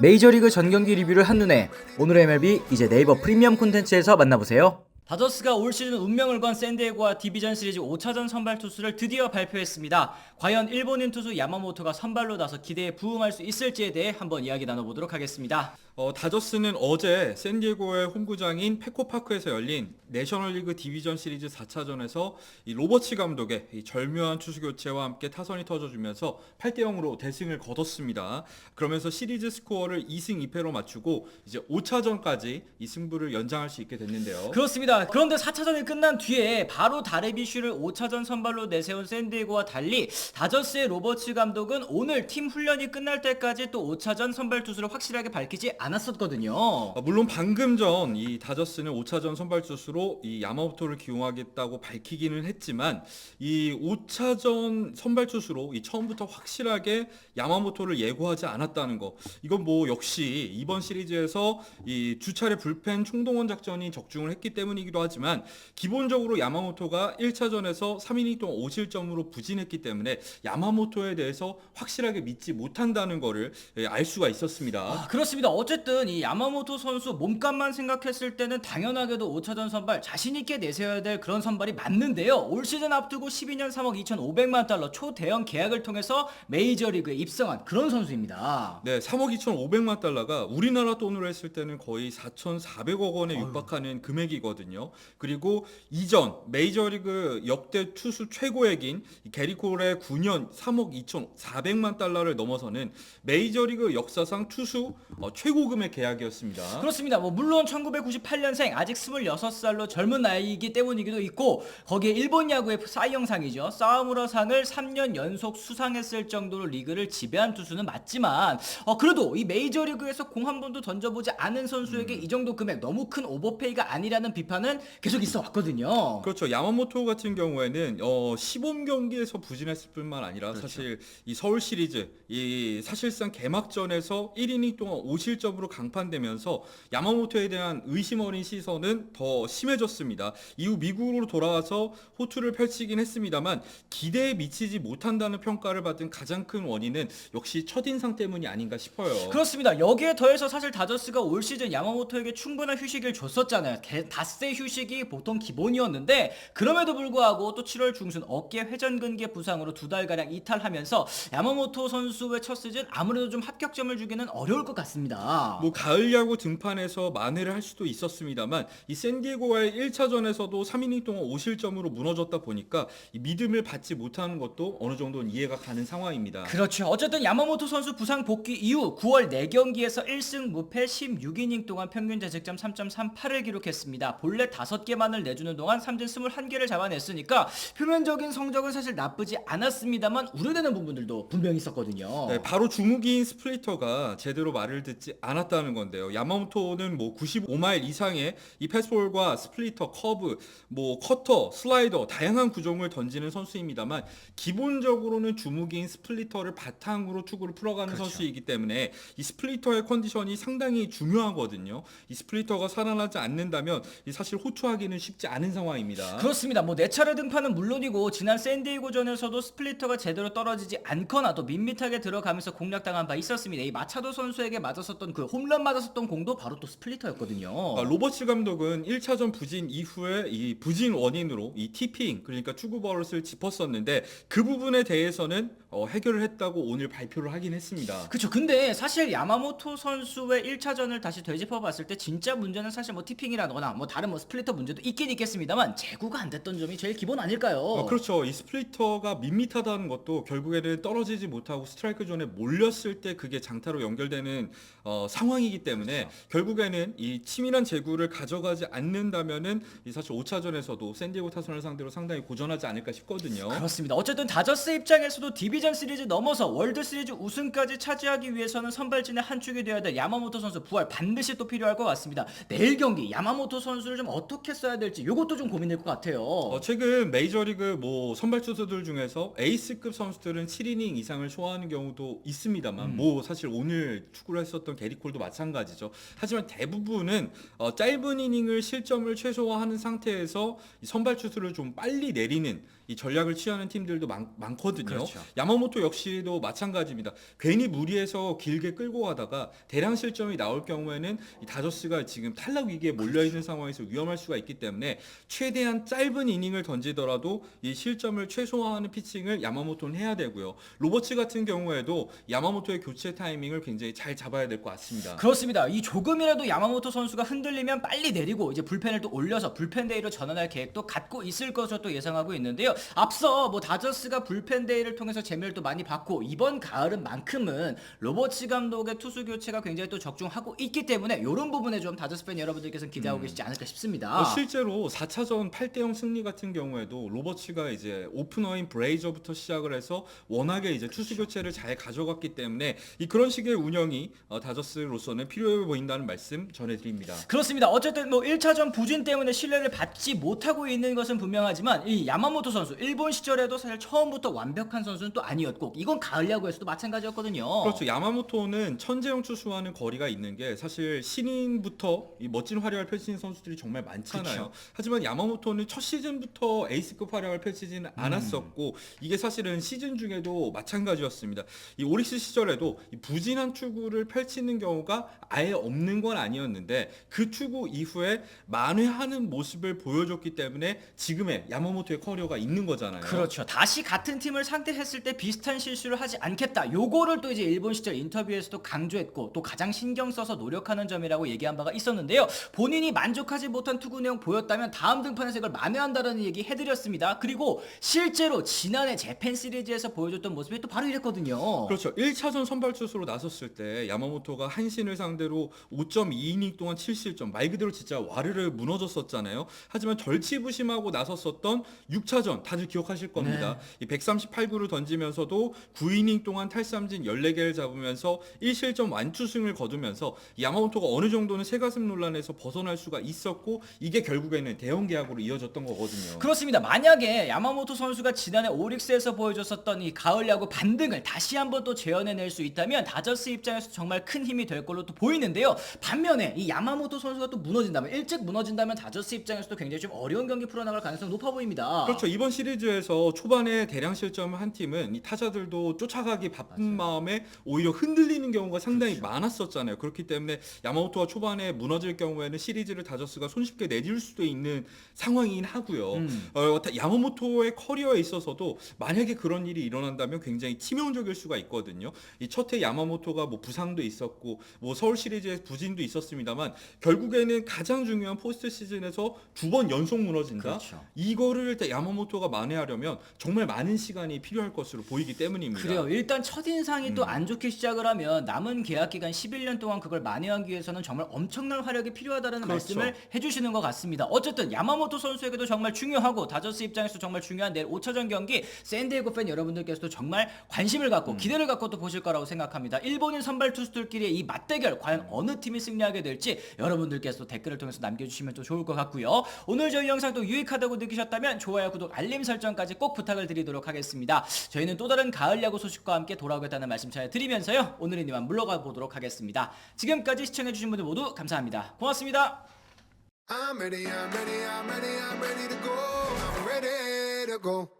메이저리그 전경기 리뷰를 한눈에 오늘의 MLB 이제 네이버 프리미엄 콘텐츠에서 만나보세요. 다저스가 올 시즌 운명을 건 샌디에고와 디비전 시리즈 5차전 선발 투수를 드디어 발표했습니다. 과연 일본인 투수 야마모토가 선발로 나서 기대에 부응할 수 있을지에 대해 한번 이야기 나눠보도록 하겠습니다. 어, 다저스는 어제 샌디에고의 홈구장인 페코파크에서 열린 내셔널리그 디비전 시리즈 4차전에서 이 로버츠 감독의 이 절묘한 투수 교체와 함께 타선이 터져주면서 8대 0으로 대승을 거뒀습니다. 그러면서 시리즈 스코어를 2승 2패로 맞추고 이제 5차전까지 이 승부를 연장할 수 있게 됐는데요. 그렇습니다. 그런데 4차전이 끝난 뒤에 바로 다레비슈를 5차전 선발로 내세운 샌디에고와 달리 다저스의 로버츠 감독은 오늘 팀 훈련이 끝날 때까지 또 5차전 선발 투수를 확실하게 밝히지 않 았었거든요. 어, 물론 방금 전 이 다저스는 5차전 선발 투수로 이 야마모토를 기용하겠다고 밝히기는 했지만 이 5차전 선발 투수로 이 처음부터 확실하게 야마모토를 예고하지 않았다는 거 이건 뭐 역시 이번 시리즈에서 이 주차례 불펜 총동원 작전이 적중을 했기 때문이기도 하지만 기본적으로 야마모토가 1차전에서 3이닝 동안 5실점으로 부진했기 때문에 야마모토에 대해서 확실하게 믿지 못한다는 거를 예, 알 수가 있었습니다. 아, 그렇습니다. 어쨌든 이 야마모토 선수 몸값만 생각했을 때는 당연하게도 5차전 선발 자신 있게 내세워야 될 그런 선발이 맞는데요. 올 시즌 앞두고 12년 3억 2,500만 달러 초대형 계약을 통해서 메이저리그에 입성한 그런 선수입니다. 네, 3억 2,500만 달러가 우리나라 돈으로 했을 때는 거의 4,400억 원에 육박하는 금액이거든요. 그리고 이전 메이저리그 역대 투수 최고액인 이 게리콜의 9년 3억 2,400만 달러를 넘어서는 메이저리그 역사상 투수 어, 최고금의 계약이었습니다. 그렇습니다. 뭐 물론 1998년생 아직 26살로 젊은 나이이기 때문이기도 있고 거기에 일본 야구의 사이영상이죠. 사우무라상을 3년 연속 수상했을 정도로 리그를 지배한 투수는 맞지만 어 그래도 이 메이저리그에서 공 한 번도 던져보지 않은 선수에게 이 정도 금액 너무 큰 오버페이가 아니라는 비판은 계속 있어 왔거든요. 그렇죠. 야마모토 같은 경우에는 어, 시범 경기에서 부진했을 뿐만 아니라 사실 이 서울 시리즈 이 사실상 개막전에서 1이닝 동안 5실점 으로 강판되면서 야마모토에 대한 의심 어린 시선은 더 심해졌습니다. 이후 미국으로 돌아와서 호투를 펼치긴 했습니다만 기대에 미치지 못한다는 평가를 받은 가장 큰 원인은 역시 첫인상 때문이 아닌가 싶어요. 그렇습니다. 여기에 더해서 사실 다저스가 올 시즌 야마모토에게 충분한 휴식을 줬었잖아요. 개- 닷새 휴식이 보통 기본이었는데 그럼에도 불구하고 또 7월 중순 어깨 회전근개 부상으로 두 달가량 이탈하면서 야마모토 선수의 첫 시즌 아무래도 좀 합격점을 주기는 어려울 것 같습니다. 뭐 가을 야구 등판에서 만회를 할 수도 있었습니다만 이 샌디에고와의 1차전에서도 3이닝 동안 5실점으로 무너졌다 보니까 이 믿음을 받지 못하는 것도 어느 정도는 이해가 가는 상황입니다. 그렇죠. 어쨌든 야마모토 선수 부상 복귀 이후 9월 4경기에서 1승 무패 16이닝 동안 평균 자책점 3.38을 기록했습니다. 본래 5개만을 내주는 동안 삼진 21개를 잡아냈으니까 표면적인 성적은 사실 나쁘지 않았습니다만 우려되는 부분들도 분명히 있었거든요. 네, 바로 주무기인 스플리터가 제대로 말을 듣지 않 았다는 건데요. 야마모토는 뭐 95마일 이상의 이 패스볼과 스플리터, 커브, 뭐 커터, 슬라이더 다양한 구종을 던지는 선수입니다만 기본적으로는 주무기인 스플리터를 바탕으로 투구를 풀어가는 그렇죠. 선수이기 때문에 이 스플리터의 컨디션이 상당히 중요하거든요. 이 스플리터가 살아나지 않는다면 이 사실 호투하기는 쉽지 않은 상황입니다. 그렇습니다. 뭐 네 차례 등판은 물론이고 지난 샌디에고전에서도 스플리터가 제대로 떨어지지 않거나 또 밋밋하게 들어가면서 공략당한 바 있었습니다. 이 마차도 선수에게 맞았었던 그 홈런 맞았었던 공도 바로 또 스플리터였거든요. 아, 로버츠 감독은 1차전 부진 이후에 이 부진 원인으로 이 티핑 그러니까 투구 버릇을 짚었었는데 그 부분에 대해서는 어, 해결을 했다고 오늘 발표를 하긴 했습니다. 그쵸. 근데 사실 야마모토 선수의 1차전을 다시 되짚어 봤을 때 진짜 문제는 사실 뭐 티핑이라거나 뭐 다른 뭐 스플리터 문제도 있긴 있겠습니다만 제구가 안 됐던 점이 제일 기본 아닐까요? 어, 그렇죠. 이 스플리터가 밋밋하다는 것도 결국에는 떨어지지 못하고 스트라이크 존에 몰렸을 때 그게 장타로 연결되는 어, 상황이기 때문에 결국에는 이 치밀한 제구를 가져가지 않는다면은 이 사실 5차전에서도 샌디에고 타선을 상대로 상당히 고전하지 않을까 싶거든요. 그렇습니다. 어쨌든 다저스 입장에서도 디비전 시리즈 넘어서 월드 시리즈 우승까지 차지하기 위해서는 선발진의 한 축이 되어야 될 야마모토 선수 부활 반드시 또 필요할 것 같습니다. 내일 경기 야마모토 선수를 좀 어떻게 써야 될지 이것도 좀 고민될 것 같아요. 어, 최근 메이저리그 뭐 선발 투수들 중에서 에이스급 선수들은 7이닝 이상을 소화하는 경우도 있습니다만 뭐 사실 오늘 축구를 했었던 게리콜도 마찬가지죠. 하지만 대부분은 어, 짧은 이닝을 실점을 최소화하는 상태에서 이 선발 투수를 좀 빨리 내리는 이 전략을 취하는 팀들도 많, 많거든요. 그렇죠. 야마모토 역시도 마찬가지입니다. 괜히 무리해서 길게 끌고 가다가 대량 실점이 나올 경우에는 이 다저스가 지금 탈락 위기에 몰려 있는 상황에서 위험할 수가 있기 때문에 최대한 짧은 이닝을 던지더라도 이 실점을 최소화하는 피칭을 야마모토는 해야 되고요. 로버츠 같은 경우에도 야마모토의 교체 타이밍을 굉장히 잘 잡아야 될 것 같습니다. 그렇습니다. 이 조금이라도 야마모토 선수가 흔들리면 빨리 내리고 이제 불펜을 또 올려서 불펜 데이로 전환할 계획도 갖고 있을 것으로 또 예상하고 있는데요. 앞서 뭐 다저스가 불펜 데이를 통해서 재미를 또 많이 받고 이번 가을은만큼은 로버츠 감독의 투수 교체가 굉장히 또 적중하고 있기 때문에 이런 부분에 좀 다저스 팬 여러분들께서는 기대하고 계시지 않을까 싶습니다. 어, 실제로 4차전 8대0 승리 같은 경우에도 로버츠가 이제 오프너인 브레이저부터 시작을 해서 워낙에 이제 투수 교체를 잘 가져갔기 때문에 이 그런 식의 운영이 어, 다저스로서는 필요해 보인다는 말씀 전해드립니다. 그렇습니다. 어쨌든 뭐 1차전 부진 때문에 신뢰를 받지 못하고 있는 것은 분명하지만 이 야마모토 선수 일본 시절에도 사실 처음부터 완벽한 선수는 또 아니었고 이건 가을 야구에서도 마찬가지였거든요. 그렇죠. 야마모토는 천재형 투수와는 거리가 있는 게 사실 신인부터 이 멋진 활약을 펼치는 선수들이 정말 많잖아요. 그쵸. 하지만 야마모토는 첫 시즌부터 에이스급 활약을 펼치지는 음. 않았었고 이게 사실은 시즌 중에도 마찬가지였습니다. 이 오릭스 시절에도 이 부진한 투구를 펼치는 경우가 아예 없는 건 아니었는데 그 투구 이후에 만회하는 모습을 보여줬기 때문에 지금의 야마모토의 커리어가 있는 거잖아요. 그렇죠. 다시 같은 팀을 상대했을 때 비슷한 실수를 하지 않겠다. 요거를 또 이제 일본 시절 인터뷰에서도 강조했고 또 가장 신경 써서 노력하는 점이라고 얘기한 바가 있었는데요. 본인이 만족하지 못한 투구 내용 보였다면 다음 등판에서 이걸 만회한다라는 얘기 해드렸습니다. 그리고 실제로 지난해 재팬 시리즈에서 보여줬던 모습이 또 바로 이랬거든요. 그렇죠. 1차전 선발 투수로 나섰을 때 야마모토가 한신을 상대로 5.2이닝 동안 7실점 말 그대로 진짜 와르르 무너졌었잖아요. 하지만 절치부심하고 나섰었던 6차전 다들 기억하실 겁니다. 이 138구를 던지면서도 9이닝 동안 탈삼진 14개를 잡으면서 1실점 완투승을 거두면서 야마모토가 어느 정도는 새가슴 논란에서 벗어날 수가 있었고 이게 결국에는 대형 계약으로 이어졌던 거거든요. 그렇습니다. 만약에 야마모토 선수가 지난해 오릭스에서 보여줬었던 이 가을 야구 반등을 다시 한번 또 재현해낼 수 있다면 다저스 입장에서 정말 큰 힘이 될 걸로 또 보이는데요. 반면에 이 야마모토 선수가 또 무너진다면 일찍 무너진다면 다저스 입장에서도 굉장히 좀 어려운 경기 풀어나갈 가능성이 높아 보입니다. 그렇죠. 이번 시리즈에서 초반에 대량 실점을 한 팀은 이 타자들도 쫓아가기 바쁜 마음에 오히려 흔들리는 경우가 상당히 그렇죠. 많았었잖아요. 그렇기 때문에 야마모토가 초반에 무너질 경우에는 시리즈를 다저스가 손쉽게 내줄 수도 있는 상황이긴 하고요. 음. 어, 다- 야마모토의 커리어에 있어서도 만약에 그런 일이 일어난다면 굉장히 치명적일 수가 있거든요. 이 첫해 야마모토가 뭐 부상도 있었고 뭐 서울 시리즈에 부진도 있었습니다만 결국에는 가장 중요한 포스트 시즌에서 두 번 연속 무너진다. 그렇죠. 이거를 일단 야마모토 가 만회하려면 정말 많은 시간이 필요할 것으로 보이기 때문입니다. 그래요. 일단 첫인상이 또 음. 안 좋게 시작을 하면 남은 계약 기간 11년 동안 그걸 만회하기 위해서는 정말 엄청난 활약이 필요하다는 그렇죠. 말씀을 해주시는 것 같습니다. 어쨌든 야마모토 선수에게도 정말 중요하고 다저스 입장에서 정말 중요한 내일 5차전 경기 샌디에고 팬 여러분들께서도 정말 관심을 갖고 음. 기대를 갖고 또 보실 거라고 생각합니다. 일본인 선발 투수들끼리의 이 맞대결 과연 어느 팀이 승리하게 될지 여러분들께서 댓글을 통해서 남겨주시면 또 좋을 것 같고요. 오늘 저희 영상도 유익하다고 느끼셨다면 좋아요, 구독, 알림 설정까지 꼭 부탁을 드리도록 하겠습니다. 저희는 또 다른 가을 야구 소식과 함께 돌아오겠다는 말씀 전해드리면서요. 오늘은 이만 물러가 보도록 하겠습니다. 지금까지 시청해주신 분들 모두 감사합니다. 고맙습니다. I'm ready, I'm ready, I'm ready, I'm ready to go. I'm ready to go.